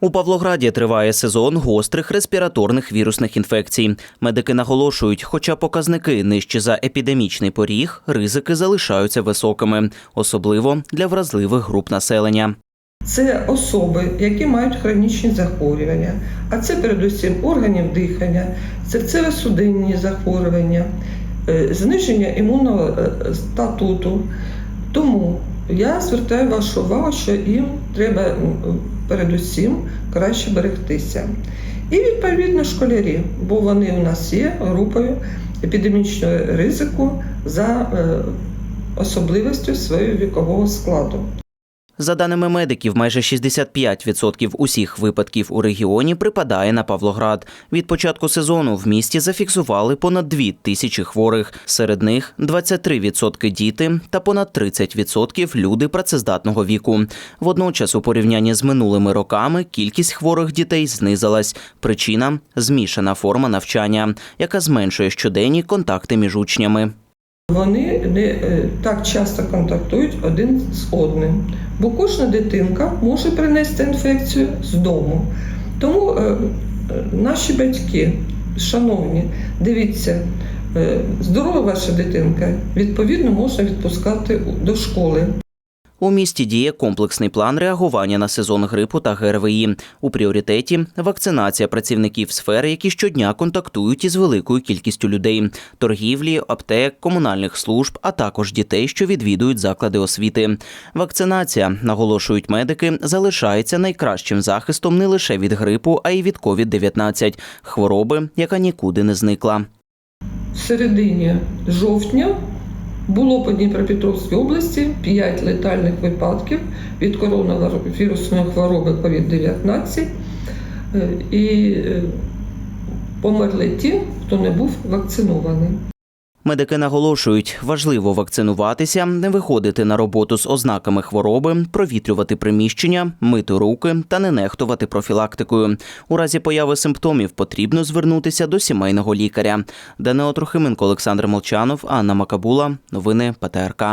У Павлограді триває сезон гострих респіраторних вірусних інфекцій. Медики наголошують, хоча показники нижчі за епідемічний поріг, ризики залишаються високими, особливо для вразливих груп населення. Це особи, які мають хронічні захворювання, а це передусім органів дихання, серцево-судинні захворювання, е, зниження імунного е, статуту. Тому я звертаю вашу увагу, що їм треба передусім краще берегтися. І відповідно школярі, бо вони у нас є групою епідемічного ризику за е, особливістю свого вікового складу. За даними медиків, майже 65% усіх випадків у регіоні припадає на Павлоград. Від початку сезону в місті зафіксували понад 2 тисячі хворих. Серед них 23% діти та понад 30% люди працездатного віку. Водночас, у порівнянні з минулими роками, кількість хворих дітей знизилась. Причина змішана форма навчання, яка зменшує щоденні контакти між учнями. Вони не е, так часто контактують один з одним, бо кожна дитинка може принести інфекцію з дому. Тому е, наші батьки, шановні, дивіться, е, здорова ваша дитинка, відповідно, можна відпускати до школи. У місті діє комплексний план реагування на сезон грипу та ГРВІ. У пріоритеті вакцинація працівників сфери, які щодня контактують із великою кількістю людей, торгівлі, аптек, комунальних служб, а також дітей, що відвідують заклади освіти. Вакцинація, наголошують медики, залишається найкращим захистом не лише від грипу, а й від COVID-19 – хвороби, яка нікуди не зникла. В середині жовтня було по Дніпропетровській області 5 летальних випадків від коронавірусної хвороби COVID-19 Е, і е, померли ті, хто не був вакцинований. Медики наголошують, важливо вакцинуватися, не виходити на роботу з ознаками хвороби, провітрювати приміщення, мити руки та не нехтувати профілактикою. У разі появи симптомів потрібно звернутися до сімейного лікаря. Данило Трохименко, Олександр Молчанов, Анна Макабула. Новини ПТРК.